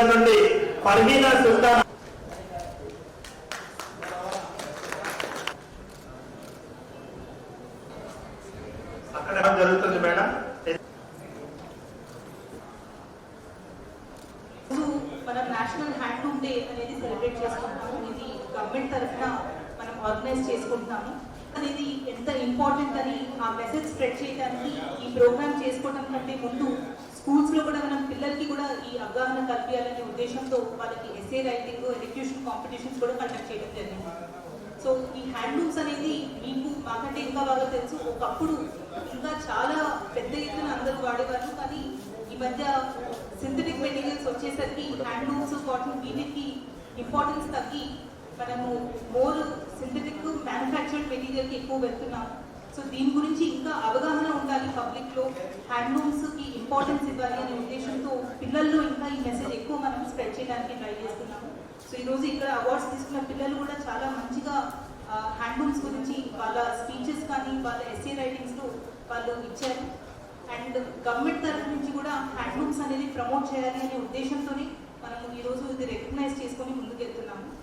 నగర్ నుండి పర్వీనా సుల్తాన్ అక్కడ జరుగుతుంది మేడం? రోజు మనం నేషనల్ హ్యాండ్లూమ్ డే అనేది సెలబ్రేట్ చేసుకుంటున్నాము. ఇది గవర్నమెంట్ తరఫున మనం ఆర్గనైజ్ చేసుకుంటున్నాము. అనేది ఎంత ఇంపార్టెంట్ అని ఆ మెసేజ్ స్ప్రెడ్ చేయడానికి ఈ ప్రోగ్రామ్ చేసుకోవడం కంటే ముందు స్కూల్స్లో కూడా మనం పిల్లలకి కూడా ఈ అవగాహన కల్పించాలనే ఉద్దేశంతో వాళ్ళకి ఎస్ఏ రైటింగ్ ఎడ్యుకేషన్ కాంపిటీషన్స్ కూడా కండక్ట్ చేయడం జరిగింది. సో ఈ హ్యాండ్లూమ్స్ అనేది మీకు మాకంటే ఇంకా బాగా తెలుసు. ఒకప్పుడు ఇంకా చాలా పెద్ద ఎత్తున అందరూ వాడేవారు కానీ ఈ మధ్య సింథటిక్ మెటీరియల్స్ వచ్చేసరికి హ్యాండ్లూమ్స్ కాటన్ వీటికి ఇంపార్టెన్స్ తగ్గి మనము మోర్ సింథటిక్ మ్యానుఫ్యాక్చర్డ్ మెటీరియల్కి ఎక్కువ వెళ్తున్నాం సో దీని గురించి ఇంకా లో హ్యాండ్లూమ్స్కి ఇంపార్టెన్స్ ఇవ్వాలి అనే ఉద్దేశంతో పిల్లల్లో ఇంకా ఈ మెసేజ్ ఎక్కువ మనం స్ప్రెడ్ చేయడానికి ట్రై చేస్తున్నాము. సో ఈ రోజు ఇక్కడ అవార్డ్స్ తీసుకున్న పిల్లలు కూడా చాలా మంచిగా హ్యాండ్లూమ్స్ గురించి వాళ్ళ స్పీచెస్ కానీ వాళ్ళ ఎస్ఏ రైటింగ్స్లో వాళ్ళు ఇచ్చారు. అండ్ గవర్నమెంట్ తరఫు నుంచి కూడా హ్యాండ్లూమ్స్ అనేది ప్రమోట్ చేయాలి అనే ఉద్దేశంతోనే మనము ఈ రోజు ఇది రికగ్నైజ్ చేసుకొని ముందుకెళ్తున్నాము.